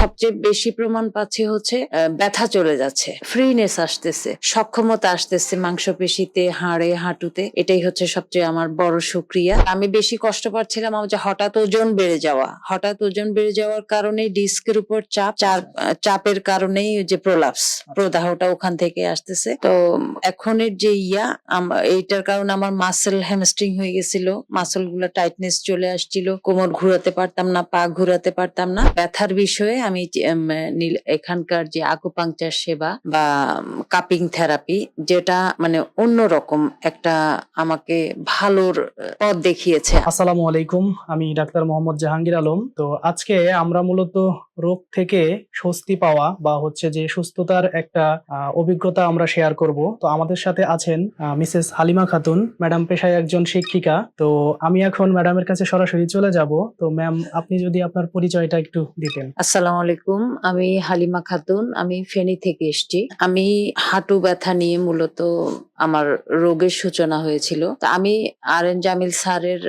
সবচেয়ে বেশি প্রমাণ পাচ্ছি হচ্ছে ব্যথা চলে যাচ্ছে ফ্রিনেস আসতেছে, সক্ষমতা আসতেছে মাংসপেশিতে, হাড়ে, হাঁটুতে, এটাই হচ্ছে সবচেয়ে আমার বড় সুক্রিয়া। আমি বেশি কষ্ট পাচ্ছিলাম আমার যে হঠাৎ ওজন বেড়ে যাওয়া, হঠাৎ ওজন বেড়ে যাওয়ার কারণে ডিস্কের উপর চাপ চাপের কারণেই যে প্রলাপস প্রদাহটা ওখান থেকে আসতেছে। তো এখনের যে ইয়া এইটার কারণে আমার মাসেল হ্যামস্ট্রিং হয়ে গেছিল মাসেলগুলো টাইটনেস চলে আসছিল, কোমর ঘুরাতে পারতাম না, পা ঘুরাতে পারতাম না। ব্যথার বিষয়ে আমি এখানকার যে আকুপাংচার সেবা বা কাপিং থেরাপি যেটা মানে অন্যরকম একটা আমাকে ভালোর পথ দেখিয়েছে। আসসালামু আলাইকুম আমি ডাক্তার মোহাম্মদ জাহাঙ্গীর আলম। তো আজকে আমরা মূলত রোগ থেকে স্বস্তি পাওয়া বা হচ্ছে যে সুস্থতার একটা অভিজ্ঞতা আমরা শেয়ার করব। তো আমাদের সাথে আছেন মিসেস হালিমা খাতুন ম্যাডাম পেশায় একজন শিক্ষিকা। তো আমি এখন ম্যাডামের কাছে সরাসরি চলে যাব। তো ম্যাম আপনি যদি আপনার পরিচয়টা একটু দিতেন। আসসালামু আলাইকুম আমি হালিমা খাতুন আমি ফেনী থেকে এসছি। আমি হাঁটু ব্যথা নিয়ে মূলত আমার রোগের সূচনা হয়েছিল। তা আমি আর এন জামিল স্যারের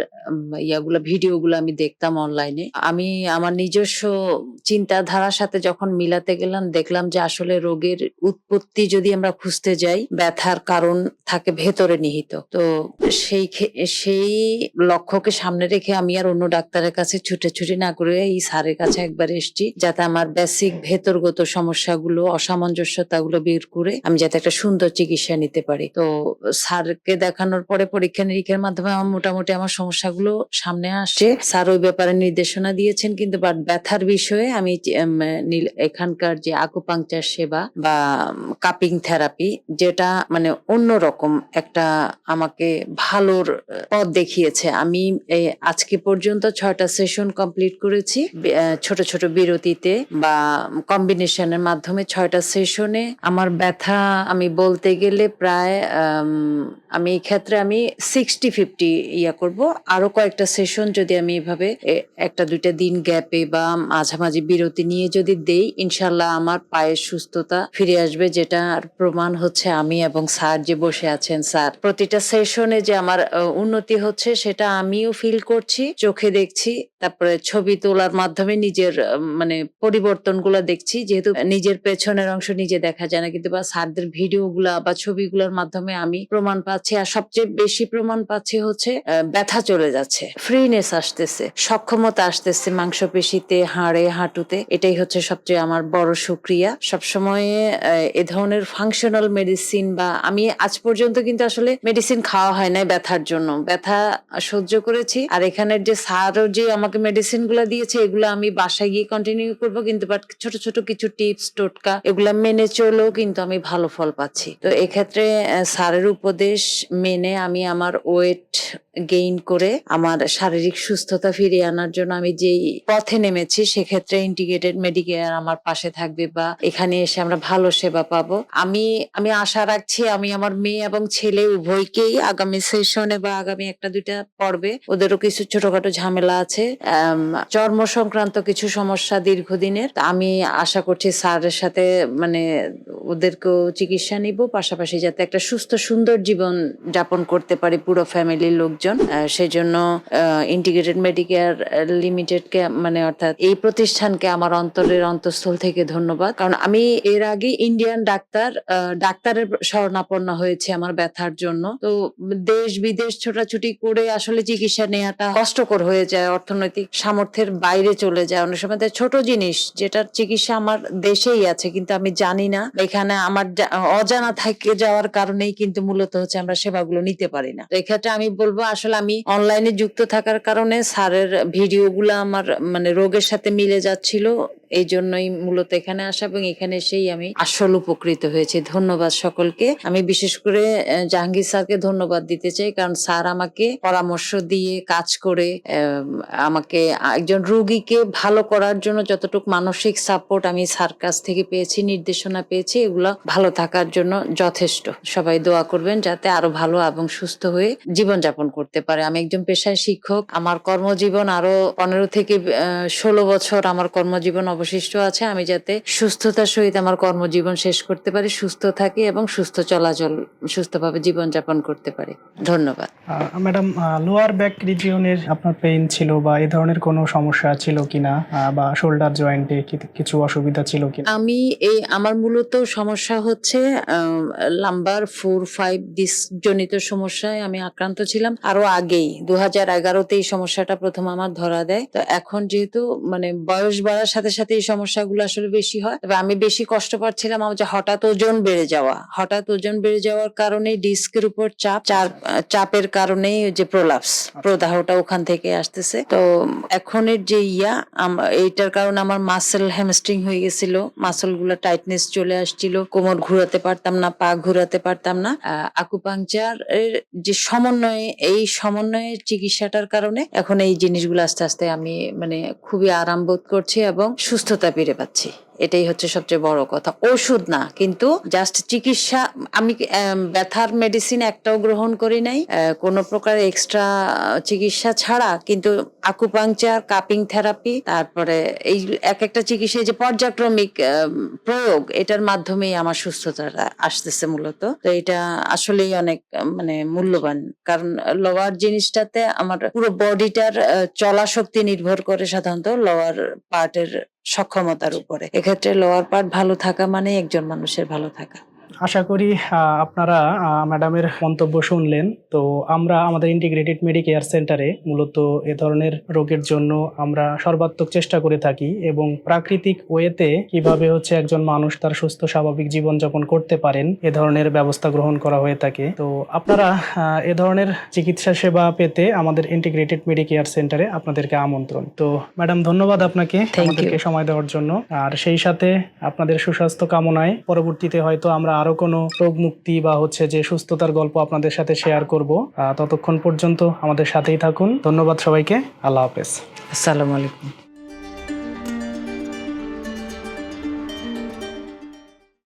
ইয়াগুলা, ভিডিওগুলো আমি দেখতাম অনলাইনে। আমি আমার নিজস্ব চিন্তাধারার সাথে যখন মিলাতে গেলাম, দেখলাম যে আসলে রোগের উৎপত্তি যদি আমরা খুঁজতে যাই, ব্যথার কারণ থাকে ভেতরে নিহিত। তো সেই সেই লক্ষ্যকে সামনে রেখে আমি আর অন্য ডাক্তারের কাছে ছুটে ছুটি না করে এই স্যারের কাছে একবার এসেছি, যাতে আমার বেসিক ভেতরগত সমস্যাগুলো, অসামঞ্জস্যতাগুলো বের করে আমি যাতে একটা সুন্দর চিকিৎসা নিতে পারি। তো স্যারকে দেখানোর পরে পরীক্ষা নিরীক্ষার মাধ্যমে আমার মোটামুটি আমার সমস্যাগুলো সামনে আসছে। স্যার ওই ব্যাপারে নির্দেশনা দিয়েছেন, কিন্তু বাট ব্যথার বিষয়ে আমি এখানকার যে আকুপাংচার সেবা বা কাপিং থেরাপি যেটা মানে অন্যরকম একটা আমাকে ভালোর পথ দেখিয়েছে। আমি আজকে পর্যন্ত ছয়টা সেশন কমপ্লিট করেছি। ছোট ছোট বিরতিতে বা কম্বিনেশনের মাধ্যমে ছয়টা সেশনে আমার ব্যথা আমি বলতে গেলে প্রায় um, আম, এই ক্ষেত্রে আমি সিক্সটি ফিফটি ইয়া করব। আরও কয়েকটা সেশন যদি আমি এভাবে একটা দুইটা দিন গ্যাপে বা মাঝামাঝি বিরতি নিয়ে যদি দেই ইনশাল্লাহ আমার পায়ের সুস্থতা ফিরে আসবে যেটার প্রমাণ হচ্ছে আমি এবং স্যার যে বসে আছেন স্যার। প্রতিটা সেশনে যে আমার উন্নতি হচ্ছে সেটা আমিও ফিল করছি চোখে দেখছি তারপরে ছবি তোলার মাধ্যমে নিজের মানে পরিবর্তনগুলো দেখছি যেহেতু নিজের পেছনের অংশ নিজে দেখা যায় না কিন্তু বা স্যারদের ভিডিও গুলা বা ছবিগুলোর মাধ্যমে আমি প্রমাণ পাচ্ছি আর সবচেয়ে বেশি প্রমাণ পাচ্ছি হচ্ছে ব্যথা চলে যাচ্ছে। ফ্রিনেস আসতেছে, সক্ষমতা আসতেছে মাংসপেশিতে, হাড়ে, হাঁটুতে। এটাই হচ্ছে সবচেয়ে আমার বড় সুক্রিয়া। সবসময় এ ধরনের ফাংশনাল মেডিসিন বা আমি আজ পর্যন্ত কিন্তু আসলে মেডিসিন খাওয়া হয় নাই ব্যথার জন্য। ব্যথা সহ্য করেছি আর এখানের যে স্যারও যে আমাকে মেডিসিনগুলা দিয়েছে, এগুলো আমি বাসায় গিয়ে কন্টিনিউ করব কিন্তু বাট ছোট ছোট কিছু টিপস টোটকা, এগুলা মেনে চলেও কিন্তু আমি ভালো ফল পাচ্ছি। তো এক্ষেত্রে স্যারের উপদেশ মেনে আমি আমার ওয়েট গেইন করে আমার শারীরিক সুস্থতা ফিরিয়ে আনার জন্য আমি যেই পথে নেমেছি, সেক্ষেত্রে ইন্টিগ্রেটেড মেডিকেয়ার আমার পাশে থাকবে বা এখানে এসে আমরা ভালো সেবা পাবো। আমি আমি আশা রাখছি আমি আমার মেয়ে এবং ছেলে উভয়কেই আগামী সেশনে বা আগামী একটা দুইটা পর্বে ওদেরও কিছু ছোটখাটো ঝামেলা আছে চর্ম সংক্রান্ত কিছু সমস্যা দীর্ঘদিনের। আমি আশা করছি স্যারের সাথে মানে ওদেরকেও চিকিৎসা নিব, পাশাপাশি যাতে একটা সুস্থ সুন্দর জীবন যাপন করতে পারে পুরো ফ্যামিলির লোকজন আহ, সেই জন্য ইন্টিগ্রেটেড মেডিকেয়ার লিমিটেডকে মানে অর্থাৎ এই প্রতিষ্ঠানকে আমার অন্তরের অন্তঃস্থল থেকে ধন্যবাদ। কারণ আমি এর আগে ইন্ডিয়ান ডাক্তার ডাক্তারের শরণাপন্ন হয়েছে আমার ব্যথার জন্য। তো দেশ বিদেশ ছোটাছুটি করে আসলে চিকিৎসা নেওয়াটা কষ্টকর হয়ে যায় অর্থনৈতিক সামর্থ্যের বাইরে চলে যায়। অনেক সময় ছোট জিনিস যেটার চিকিৎসা আমার দেশেই আছে কিন্তু আমি জানি না। এখানে আমার অজানা থেকে যাওয়ার কারণেই কিন্তু মূলত হচ্ছে আমরা সেবাগুলো নিতে পারি না। এক্ষেত্রে আমি বলব আসলে আমি অনলাইনে যুক্ত থাকার কারণে স্যারের ভিডিওগুলো আমার মানে রোগের সাথে মিলে যাচ্ছিল। এই জন্যই মূলত এখানে আসা এবং এখানে এসেই আমি আসল উপকৃত হয়েছি। ধন্যবাদ সকলকে। আমি বিশেষ করে জাহাঙ্গীর স্যারকে ধন্যবাদ দিতে চাই, কারণ স্যার আমাকে পরামর্শ দিয়ে কাজ করে আমাকে একজন রোগীকে ভালো করার জন্য যতটুকু মানসিক সাপোর্ট আমি স্যার কাছ থেকে পেয়েছি, নির্দেশনা পেয়েছি, এগুলো ভালো থাকার জন্য যথেষ্ট। সবাই দোয়া করবেন যাতে আরও ভালো এবং সুস্থ হয়ে জীবনযাপন করতে পারে। আমি একজন পেশায় শিক্ষক। আমার কর্মজীবন আরও পনেরো থেকে ষোলো বছর আমার কর্মজীবন অবশিষ্ট আছে আমি যাতে সুস্থতার সহিত আমার কর্মজীবন শেষ করতে পারি সুস্থ থাকি এবং সুস্থ চলাচল সুস্থভাবে জীবনযাপন করতে পারি। ধন্যবাদ। ম্যাডাম লোয়ার ব্যাক রিজিয়নের আপনার পেইন ছিল বা এই ধরনের কোনো সমস্যা ছিল কিনা বা শোল্ডার জয়েন্টে কিছু অসুবিধা ছিল কিনা? আমি এই আমার মূলত সমস্যা হচ্ছে লাম্বার ফোর ফাইভ জনিত সমস্যায় আমি আক্রান্ত ছিলাম। আরও আগেই দু হাজার এগারোতে এই সমস্যাটা প্রথম আমার ধরা দেয়। তো এখন যেহেতু মানে বয়স বাড়ার সাথে সাথে এই সমস্যাগুলো আসলে বেশি হয়। তবে আমি বেশি কষ্ট পাচ্ছিলাম আমার যে হঠাৎ ওজন বেড়ে যাওয়া। হঠাৎ ওজন বেড়ে যাওয়ার কারণে ডিস্কের উপর চাপ চাপের কারণেই যে প্রলাপস প্রদাহটা ওখান থেকে আসতেছে। তো এখনের যে ইয়া এইটার কারণে আমার মাসেল হ্যামস্ট্রিং হয়ে গেছিল। মাসেলগুলো টাইটনেস চলে আসছিল। কোমর ঘুরাতে পারতাম না পা ঘুরাতে পারতাম না। আকুপাংচার এর যে সমন্বয়ে এই সমন্বয়ের চিকিৎসাটার কারণে এখন এই জিনিসগুলো আস্তে আস্তে আমি মানে খুবই আরাম বোধ করছি এবং সুস্থতা ফিরে পাচ্ছি। এটাই হচ্ছে সবচেয়ে বড় কথা। ওষুধ না কিন্তু জাস্ট চিকিৎসা আমি ব্যথার মেডিসিন একটাও গ্রহণ করি নাই কোনো প্রকার এক্সট্রা চিকিৎসা ছাড়া কিন্তু আকুপাংচার কাপিং থেরাপি তারপরে এই এক একটা চিকিৎসায় যে পর্যায়ক্রমিক আম, প্রয়োগ এটার মাধ্যমেই আমার সুস্থতাটা আসতেছে মূলত। তো এটা আসলেই অনেক মানে মূল্যবান। কারণ লোয়ার জিনিসটাতে আমার পুরো বডিটার চলা শক্তি নির্ভর করে সাধারণত লোয়ার পার্টের সক্ষমতার উপরে। এক্ষেত্রে লোয়ার পার্ট ভালো থাকা মানে একজন মানুষের ভালো থাকা। আশা করি আপনারা ম্যাডামের মন্তব্য শুনলেন। তো আমরা আমাদের ইন্টিগ্রেটেড মেডিকেয়ার সেন্টারে মূলত এ ধরনের রোগের জন্য আমরা সর্বাত্মক চেষ্টা করে থাকি এবং প্রাকৃতিক ওয়েতে কীভাবে হচ্ছে একজন মানুষ তার সুস্থ স্বাভাবিক জীবনযাপন করতে পারেন এ ধরনের ব্যবস্থা গ্রহণ করা হয়ে থাকে। তো আপনারা এ ধরনের চিকিৎসা সেবা পেতে আমাদের ইন্টিগ্রেটেড মেডিকেয়ার সেন্টারে আপনাদেরকে আমন্ত্রণ। তো ম্যাডাম ধন্যবাদ আপনাকে আমাদেরকে সময় দেওয়ার জন্য। আর সেই সাথে আপনাদের সুস্বাস্থ্য কামনায় পরবর্তীতে হয়তো আমরা আরও কোনো রোগ মুক্তি বা হচ্ছে যে সুস্থতার গল্প আপনাদের সাথে শেয়ার করব। ততক্ষণ পর্যন্ত আমাদের সাথেই থাকুন। ধন্যবাদ সবাইকে। আল্লাহ হাফেজ। আসসালামু আলাইকুম।